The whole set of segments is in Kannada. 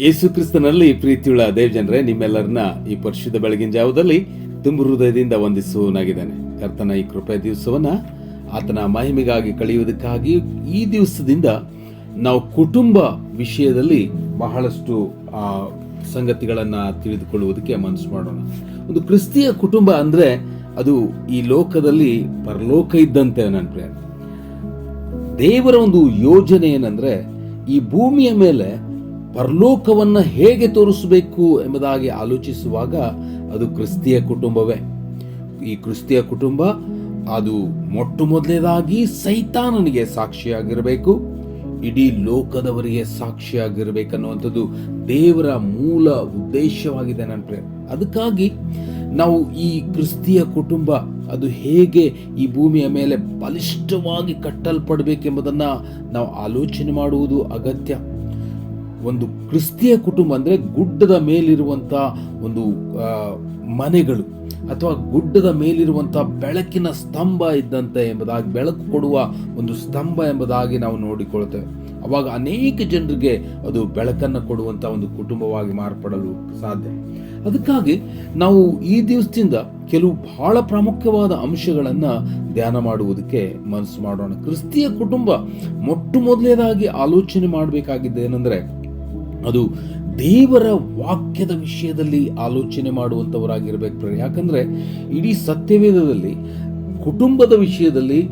ಯೇಸು ಕ್ರಿಸ್ತನಲ್ಲಿ ಪ್ರೀತಿಯುಳ್ಳ ದೇವ್ ಜನರೇ ನಿಮ್ಮೆಲ್ಲರನ್ನ ಈ ಪರಿಶುದ್ಧ ಬೆಳಗಿನ ಜಾವದಲ್ಲಿ ತುಂಬು ಹೃದಯದಿಂದ ವಂದಿಸುವನಾಗಿದ್ದಾನೆ ಕರ್ತನ ಈ ಕೃಪೆ ದಿವಸವನ್ನ ಆತನ ಮಹಿಮೆಗಾಗಿ ಕಳೆಯುವುದಕ್ಕಾಗಿ ಈ ದಿವಸದಿಂದ ನಾವು ಕುಟುಂಬ ವಿಷಯದಲ್ಲಿ ಬಹಳಷ್ಟು ಸಂಗತಿಗಳನ್ನ ತಿಳಿದುಕೊಳ್ಳುವುದಕ್ಕೆ ಮನಸ್ಸು ಮಾಡೋಣ. ಒಂದು ಕ್ರಿಸ್ತಿಯ ಕುಟುಂಬ ಅಂದ್ರೆ ಅದು ಈ ಲೋಕದಲ್ಲಿ ಪರಲೋಕ ಇದ್ದಂತೆ ನನ್ನ ಪ್ರಿಯ. ದೇವರ ಒಂದು ಯೋಜನೆ ಏನಂದ್ರೆ ಈ ಭೂಮಿಯ ಮೇಲೆ ಪರಲೋಕವನ್ನ ಹೇಗೆ ತೋರಿಸಬೇಕು ಎಂಬುದಾಗಿ ಆಲೋಚಿಸುವಾಗ ಅದು ಕ್ರಿಸ್ತಿಯ ಕುಟುಂಬವೇ. ಈ ಕ್ರಿಸ್ತಿಯ ಕುಟುಂಬ ಅದು ಮೊಟ್ಟ ಮೊದಲನೇದಾಗಿ ಸೈತಾನನಿಗೆ ಸಾಕ್ಷಿಯಾಗಿರಬೇಕು, ಇಡೀ ಲೋಕದವರಿಗೆ ಸಾಕ್ಷಿಯಾಗಿರಬೇಕನ್ನುವಂಥದ್ದು ದೇವರ ಮೂಲ ಉದ್ದೇಶವಾಗಿದೆ ನನ್ನ ಪ್ರಿಯ. ಅದಕ್ಕಾಗಿ ನಾವು ಈ ಕ್ರಿಸ್ತಿಯ ಕುಟುಂಬ, ಅದು ಹೇಗೆ ಈ ಭೂಮಿಯ ಮೇಲೆ ಬಲಿಷ್ಠವಾಗಿ ಕಟ್ಟಲ್ಪಡಬೇಕೆಂಬುದನ್ನು ನಾವು ಆಲೋಚನೆ ಮಾಡುವುದು ಅಗತ್ಯ. ಒಂದು ಕ್ರಿಸ್ತಿಯ ಕುಟುಂಬ ಅಂದರೆ ಗುಡ್ಡದ ಮೇಲಿರುವಂಥ ಒಂದು ಮನೆಗಳು ಅಥವಾ ಗುಡ್ಡದ ಮೇಲಿರುವಂಥ ಬೆಳಕಿನ ಸ್ತಂಭ ಇದ್ದಂತೆ ಎಂಬುದಾಗಿ, ಬೆಳಕು ಕೊಡುವ ಒಂದು ಸ್ತಂಭ ಎಂಬುದಾಗಿ ನಾವು ನೋಡಿಕೊಳ್ತೇವೆ ಅವಾಗ ಅನೇಕ ಜನರಿಗೆ ಅದು ಬೆಳಕನ್ನು ಕೊಡುವಂಥ ಒಂದು ಕುಟುಂಬವಾಗಿ ಮಾರ್ಪಡಲು ಸಾಧ್ಯ. ಅದಕ್ಕಾಗಿ ನಾವು ಈ ದಿವಸದಿಂದ ಕೆಲವು ಬಹಳ ಪ್ರಾಮುಖ್ಯವಾದ ಅಂಶಗಳನ್ನು ಧ್ಯಾನ ಮಾಡುವುದಕ್ಕೆ ಮನಸ್ಸು ಮಾಡೋಣ. ಕ್ರಿಸ್ತಿಯ ಕುಟುಂಬ ಮೊಟ್ಟ ಮೊದಲನೇದಾಗಿ ಆಲೋಚನೆ ಮಾಡಬೇಕಾಗಿದ್ದು ಏನಂದ್ರೆ, ಅದು ದೇವರ ವಾಕ್ಯದ ವಿಷಯದಲ್ಲಿ ಆಲೋಚನೆ ಮಾಡುವಂಥವರಾಗಿರ್ಬೇಕು ಯಾಕಂದ್ರೆ ಇಡೀ ಸತ್ಯವೇದದಲ್ಲಿ, ಕುಟುಂಬದ ವಿಷಯದಲ್ಲಿ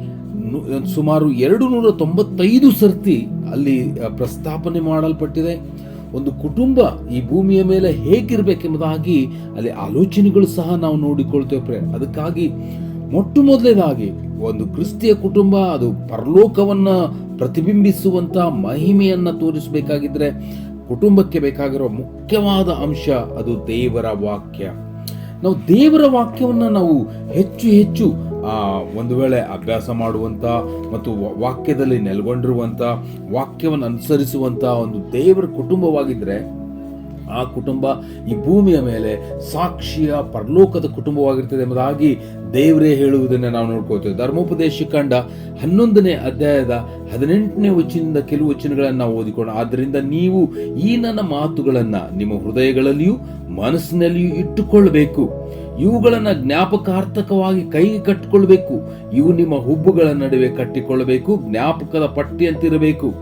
ಸುಮಾರು ಎರಡು ನೂರ ತೊಂಬತ್ತೈದು ಸರ್ತಿ ಅಲ್ಲಿ ಪ್ರಸ್ತಾಪನೆ ಮಾಡಲ್ಪಟ್ಟಿದೆ. ಒಂದು ಕುಟುಂಬ ಈ ಭೂಮಿಯ ಮೇಲೆ ಹೇಗಿರ್ಬೇಕೆಂಬುದಾಗಿ ಅಲ್ಲಿ ಆಲೋಚನೆಗಳು ಸಹ ನಾವು ನೋಡಿಕೊಳ್ತೇವೆ ಪ್ರೇ ಅದಕ್ಕಾಗಿ ಮೊಟ್ಟ ಮೊದಲನೇದಾಗಿ ಒಂದು ಕ್ರಿಸ್ತಿಯ ಕುಟುಂಬ, ಅದು ಪರಲೋಕವನ್ನ ಪ್ರತಿಬಿಂಬಿಸುವಂತ ಮಹಿಮೆಯನ್ನ ತೋರಿಸಬೇಕಾಗಿದ್ರೆ ಕುಟುಂಬಕ್ಕೆ ಬೇಕಾಗಿರುವ ಮುಖ್ಯವಾದ ಅಂಶ ಅದು ದೇವರ ವಾಕ್ಯ. ನಾವು ದೇವರ ವಾಕ್ಯವನ್ನ ನಾವು ಹೆಚ್ಚು ಹೆಚ್ಚು ಒಂದು ವೇಳೆ ಅಭ್ಯಾಸ ಮಾಡುವಂತ ಮತ್ತು ವಾಕ್ಯದಲ್ಲಿ ನೆಲೆಗೊಂಡಿರುವಂತ, ವಾಕ್ಯವನ್ನು ಅನುಸರಿಸುವಂತ ಒಂದು ದೇವರ ಕುಟುಂಬವಾಗಿದ್ದರೆ ಆ ಕುಟುಂಬ ಈ ಭೂಮಿಯ ಮೇಲೆ ಸಾಕ್ಷಿಯ ಪರಲೋಕದ ಕುಟುಂಬವಾಗಿರ್ತದೆ ಎಂಬುದಾಗಿ ದೇವರೇ ಹೇಳುವುದನ್ನು ನಾವು ನೋಡ್ಕೋತೇವೆ ಧರ್ಮೋಪದೇಶ ಕಂಡ ಹನ್ನೊಂದನೇ ಅಧ್ಯಾಯದ ಹದಿನೆಂಟನೇ ವಚನದಿಂದ ಕೆಲವು ವಚನಗಳನ್ನು ನಾವು ಓದಿಕೊಂಡು ಆದ್ದರಿಂದ ನೀವು ಈ ನನ್ನ ಮಾತುಗಳನ್ನು ನಿಮ್ಮ ಹೃದಯಗಳಲ್ಲಿಯೂ ಮನಸ್ಸಿನಲ್ಲಿಯೂ ಇಟ್ಟುಕೊಳ್ಳಬೇಕು. ಇವುಗಳನ್ನ ಜ್ಞಾಪಕಾರ್ಥಕವಾಗಿ ಕೈಗೆ ಕಟ್ಟಿಕೊಳ್ಬೇಕು ಇವು ನಿಮ್ಮ ಹುಬ್ಬುಗಳ ನಡುವೆ ಕಟ್ಟಿಕೊಳ್ಳಬೇಕು, ಜ್ಞಾಪಕದ ಪಟ್ಟಿಯಂತಿರಬೇಕು.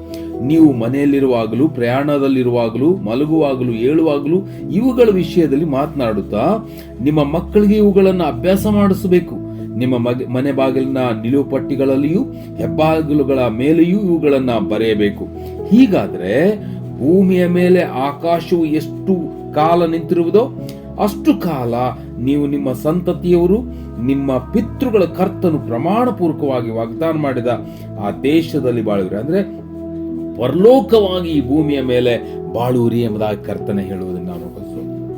ನೀವು ಮನೆಯಲ್ಲಿರುವಾಗಲೂ, ಪ್ರಯಾಣದಲ್ಲಿರುವಾಗಲೂ, ಮಲಗುವಾಗಲೂ, ಏಳುವಾಗಲೂ ಇವುಗಳ ವಿಷಯದಲ್ಲಿ ಮಾತನಾಡುತ್ತಾ, ನಿಮ್ಮ ಮಕ್ಕಳಿಗೆ ಇವುಗಳನ್ನು ಅಭ್ಯಾಸ ಮಾಡಿಸಬೇಕು. ನಿಮ್ಮ ಮನೆ ಬಾಗಿಲಿನ ನಿಲುವು ಪಟ್ಟಿಗಳಲ್ಲಿಯೂ, ಹೆಬ್ಬಾಗಿಲುಗಳ ಮೇಲೆಯೂ ಇವುಗಳನ್ನು ಬರೆಯಬೇಕು. ಹೀಗಾದ್ರೆ ಭೂಮಿಯ ಮೇಲೆ ಆಕಾಶವು ಎಷ್ಟು ಕಾಲ ನಿಂತಿರುವುದೋ, ಅಷ್ಟು ಕಾಲ ನೀವು ನಿಮ್ಮ ಸಂತತಿಯವರು, ನಿಮ್ಮ ಪಿತೃಗಳ ಕರ್ತನು ಪ್ರಮಾಣಪೂರ್ವಕವಾಗಿ ವಾಗ್ದಾನ ಮಾಡಿದ ಆ ದೇಶದಲ್ಲಿ ಬಾಳುವಿರಿ. ಅಂದ್ರೆ ಪರಲೋಕವಾಗಿ ಈ ಭೂಮಿಯ ಮೇಲೆ ಬಾಳುವಿರಿ ಎಂಬುದಾಗಿ ಕರ್ತನೆ ಹೇಳುವುದನ್ನು ನಾವು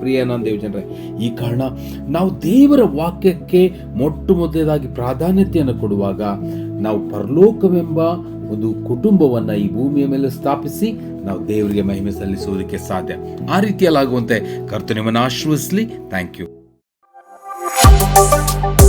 ಪ್ರಿಯ ದೇವ ಜನರೇ, ಈ ಕಾರಣ ನಾವು ದೇವರ ವಾಕ್ಯಕ್ಕೆ ಮೊಟ್ಟ ಮೊದಲೇದಾಗಿ ಪ್ರಾಧಾನ್ಯತೆಯನ್ನು ಕೊಡುವಾಗ ನಾವು ಪರಲೋಕವೆಂಬ ಒಂದು ಕುಟುಂಬವನ್ನ ಈ ಭೂಮಿಯ ಮೇಲೆ ಸ್ಥಾಪಿಸಿ ನಾವು ದೇವರಿಗೆ ಮಹಿಮೆ ಸಲ್ಲಿಸುವುದಕ್ಕೆ ಸಾಧ್ಯ. ಆ ರೀತಿಯಲ್ಲಾಗುವಂತೆ ಕರ್ತನೆಯನ್ನು ಆಶ್ರಯಿಸಲಿ ಥ್ಯಾಂಕ್ ಯು Thank you